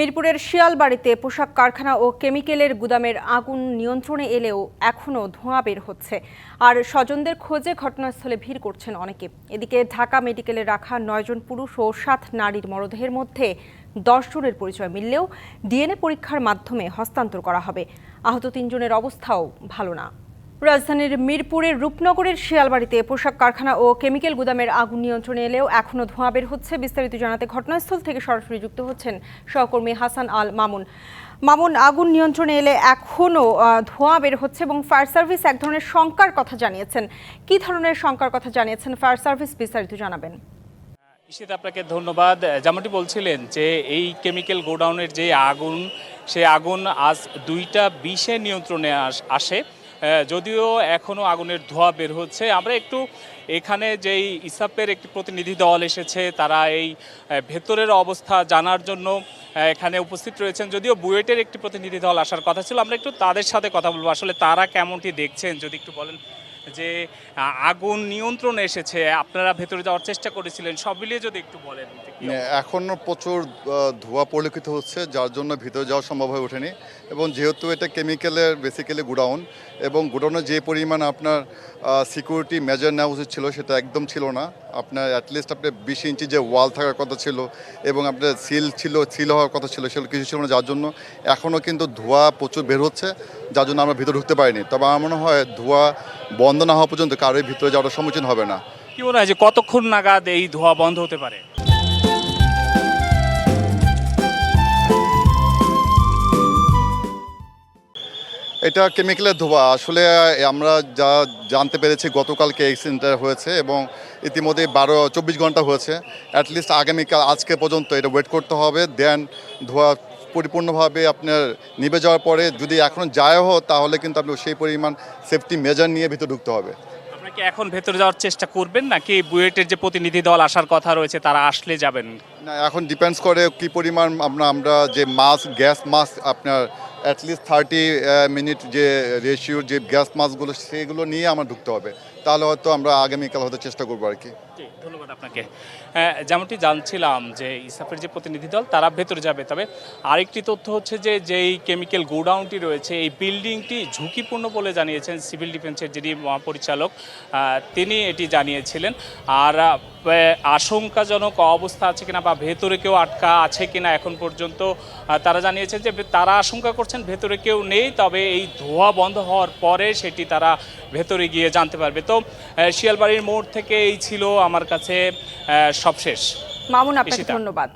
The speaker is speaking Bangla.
মিরপুরের শিয়ালবাড়িতে পোশাক কারখানা ও কেমিক্যালের গুদামের আগুন নিয়ন্ত্রণে এলেও এখনও ধোঁয়া বের হচ্ছে। আর স্বজনদের খোঁজে ঘটনাস্থলে ভিড় করছেন অনেকে। এদিকে ঢাকা মেডিকেলে রাখা নয়জন পুরুষ ও সাত নারীর মরদেহের মধ্যে দশ জনের পরিচয় মিললেও ডিএনএ পরীক্ষার মাধ্যমে হস্তান্তর করা হবে। আহত তিনজনের অবস্থাও ভালো না। রাজধানীর মিরপুরের রূপনগরের শিয়ালবাড়িতে পোশাক কারখানা ও কেমিক্যাল গুদামের আগুন নিয়ন্ত্রণে এলেও এখনও ধোঁয়া বের হচ্ছে। বিস্তারিত জানাতে ঘটনাস্থল থেকে সরাসরি যুক্ত হচ্ছেন সহকর্মী হাসান আল মামুন। মামুন, আগুন নিয়ন্ত্রণে এলে এখনও ধোঁয়া বের হচ্ছে এবং ফায়ার সার্ভিস এক ধরনের শঙ্কার কথা জানিয়েছেন। কি ধরনের শঙ্কার কথা জানিয়েছেন ফায়ার সার্ভিস বিস্তারিত জানাবেন। ইশিত, আপনাকে ধন্যবাদ। যেমনটি বলছিলেন যে এই কেমিক্যাল গোডাউনের যে আগুন, সে আগুন আজ দুইটা বিশে নিয়ন্ত্রণে আস- যদিও এখনও আগুনের ধোঁয়া বের হচ্ছে, আমরা একটু এখানে যেই ইসাপের একটি প্রতিনিধি দল এসেছে, তারা এই ভেতরের অবস্থা জানার জন্য এখানে উপস্থিত রয়েছেন। যদিও বুয়েটের একটি প্রতিনিধি দল আসার কথা ছিল, আমরা একটু তাদের সাথে কথা বলব। আসলে তারা কেমনটি দেখছেন? যদি একটু বলেন যে আগুন নিয়ন্ত্রণে এসেছে, আপনারা ভেতরে যাওয়ার চেষ্টা করেছিলেন, সব মিলিয়ে যদি একটু বলেন এখনও প্রচুর ধোঁয়া পরিলক্ষিত হচ্ছে, যার জন্য ভিতরে যাওয়া সম্ভব হয়ে ওঠেনি। এবং যেহেতু এটা কেমিক্যালের বেসিক্যালি গুডাউন, এবং গুডাউনে যে পরিমাণ আপনার সিকিউরিটি মেজার নেওয়া উচিত ছিল সেটা একদম ছিল না। আপনার অ্যাটলিস্ট আপনার বিশ ইঞ্চি যে ওয়াল থাকার কথা ছিল এবং আপনার সিল ছিল সিল হওয়ার কথা ছিল, সেগুলো কিছু ছিল না, যার জন্য এখনও কিন্তু ধোঁয়া প্রচুর বের হচ্ছে, যার জন্য আমরা ভিতরে ঢুকতে পারিনি। তবে আমার মনে হয় ধোঁয়া বন্ধ না হওয়া পর্যন্ত কারোই ভিতরে যাওয়ার সম্মুখীন হবে না। কি মনে হয় যে কতক্ষণ নাগাদ এই ধোঁয়া বন্ধ হতে পারে? এটা কেমিক্যালের ধোঁয়া। আসলে আমরা যা জানতে পেরেছি গতকালকে অ্যাক্সিডেন্টটা হয়েছে এবং ইতিমধ্যে বারো চব্বিশ ঘণ্টা হয়েছে। অ্যাটলিস্ট আগামীকাল আজকে পর্যন্ত এটা ওয়েট করতে হবে। দেন ধোঁয়া পরিপূর্ণভাবে আপনার নিভে যাওয়ার পরে যদি এখন যায়ও তাহলে কিন্তু আপনি সেই পরিমাণ সেফটি মেজার নিয়ে ভিতরে ঢুকতে হবে। আপনারা কি এখন ভেতরে যাওয়ার চেষ্টা করবেন নাকি বুয়েটের যে প্রতিনিধি দল আসার কথা রয়েছে তারা আসলে যাবেন? না এখন ডিপেন্ডস করে কি পরিমাণ আমরা আমরা যে মাস্ক গ্যাস মাস্ক আপনার অ্যাটলিস্ট থার্টি মিনিট যে রেশিওর যে গ্যাস মাছগুলো সেগুলো নিয়ে আমার ঢুকতে হবে। তাহলে হয়তো আমরা আগামীকাল হয়তো চেষ্টা করব আর কি। ধন্যবাদ আপনাকে। হ্যাঁ, যেমনটি জানছিলাম যে ইসাফের যে প্রতিনিধি দল তারা ভেতরে যাবে। তবে আরেকটি তথ্য হচ্ছে যে যেই কেমিক্যাল গোডাউনটি রয়েছে এই বিল্ডিংটি ঝুঁকিপূর্ণ বলে জানিয়েছেন সিভিল ডিফেন্সের যিনি মহাপরিচালক তিনি এটি জানিয়েছিলেন। আর আশঙ্কাজনক অবস্থা আছে কিনা বা ভেতরে কেউ আটকা আছে কিনা এখন পর্যন্ত তারা জানিয়েছেন যে তারা আশঙ্কা করছেন ভেতরে কেউ নেই তবে এই ধোঁয়া বন্ধ হওয়ার পরে সেটি তারা ভেতরে গিয়ে জানতে পারবে। তো শিয়ালবাড়ির মোড় থেকে এই ছিল আমার কাছে সবশেষ। মামুন আপনাকে ধন্যবাদ।